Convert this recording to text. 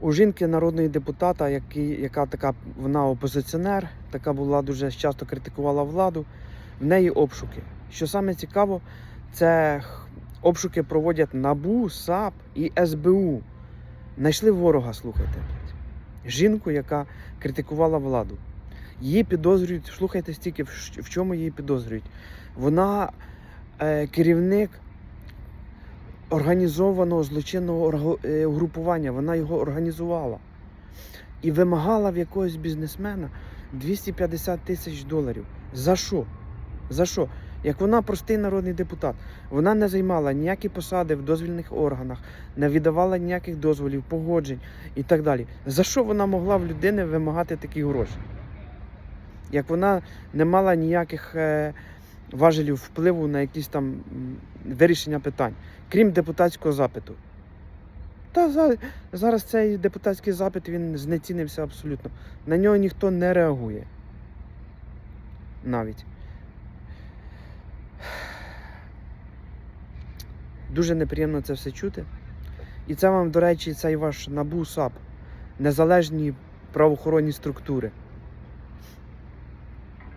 У жінки народної депутата, який, яка така вона опозиціонер, така була дуже часто критикувала владу, в неї обшуки. Що саме цікаво, це обшуки проводять НАБУ, САП і СБУ. Знайшли ворога, слухайте. Жінку, яка критикувала владу. Її підозрюють, слухайте стільки, в чому її підозрюють. Вона е, керівник організованого злочинного е, угрупування. Вона його організувала і вимагала в якогось бізнесмена 250 тисяч доларів. За що? За що? Як вона простий народний депутат, вона не займала ніякі посади в дозвільних органах, не віддавала ніяких дозволів, погоджень і так далі. За що вона могла в людини вимагати такі гроші? Як вона не мала ніяких е, важелів впливу на якісь там вирішення питань, крім депутатського запиту. Та зараз цей депутатський запит він знецінився абсолютно. На нього ніхто не реагує. Навіть. Дуже неприємно це все чути. І це вам, до речі, цей ваш НАБУ САП, незалежні правоохоронні структури.